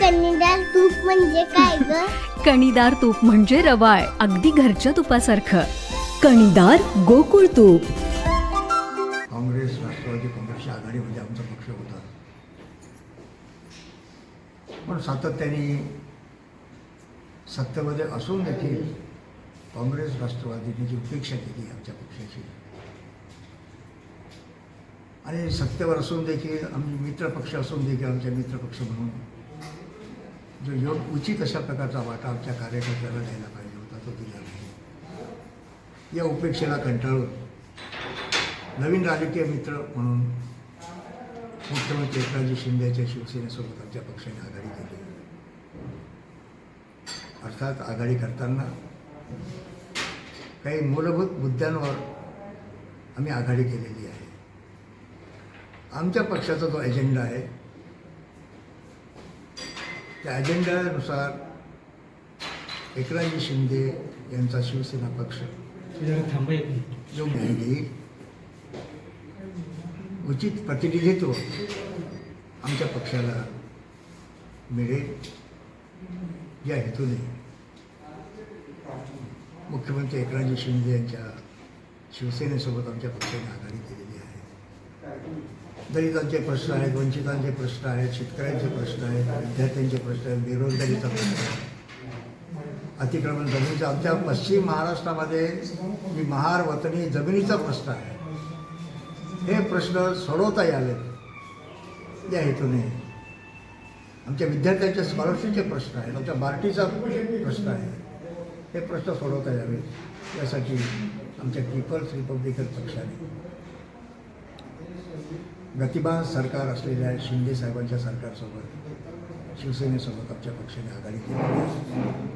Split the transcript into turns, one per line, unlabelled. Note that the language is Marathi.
कन्नीदार तूप म्हणजे काय ग?
कणीदार तूप म्हणजे रवाळ अगदी घरच्या तुपासारखं.
कणीदार गोकुळ तूप.
काँग्रेस राष्ट्रवादी काँग्रेसची आघाडीमध्ये आमचा पक्ष होता. पण सातत्याने सत्तेमध्ये असून देखील काँग्रेस राष्ट्रवादीने जी उपेक्षा केली आमच्या पक्षाची आणि सत्तेवर असून देखील आम्ही मित्रपक्ष असून देखील आमच्या मित्रपक्ष म्हणून जो योग उचित अशा प्रकारचा वाटा आमच्या कार्यकर्त्याला द्यायला पाहिजे होता तो दिला नाही. या उपेक्षेला कंटाळून नवीन राजकीय मित्र म्हणून मुख्यमंत्री एकनाथजी शिंदेच्या शिवसेनेसोबत आमच्या पक्षाने आघाडी केली. अर्थात आघाडी करताना काही मूलभूत मुद्द्यांवर आम्ही आघाडी केलेली आहे. आमच्या पक्षाचा जो एजेंडा आहे त्या अजेंड्यानुसार एकनाथजी शिंदे यांचा शिवसेना पक्ष. जो देईल उचित प्रतिनिधित्व आमच्या पक्षाला मिळेल. या हेतूने मुख्यमंत्री एकनाथजी शिंदे यांच्या शिवसेनेसोबत आमच्या पक्षाने आघाडी केलेली आहे. दलितांचे प्रश्न आहेत वंचितांचे प्रश्न आहेत शेतकऱ्यांचे प्रश्न आहेत विद्यार्थ्यांचे प्रश्न आहेत बेरोजगारीचा प्रश्न आहे. अतिक्रमण जमिनीचा आमच्या पश्चिम महाराष्ट्रामध्ये मी महार वतनी जमिनीचा प्रश्न आहे हे प्रश्न सोडवता यावेत या हेतूने. आमच्या विद्यार्थ्यांच्या स्कॉलरशिपचे प्रश्न आहेत आमच्या बार्टीचा प्रश्न आहे. हे प्रश्न सोडवता यावेत यासाठी आमच्या पीपल्स रिपब्लिकन पक्षाने गतिमान सरकार असलेल्या शिंदे साहेबांच्या सरकारसोबत शिवसेनेसोबत आमच्या पक्षाने आघाडी केली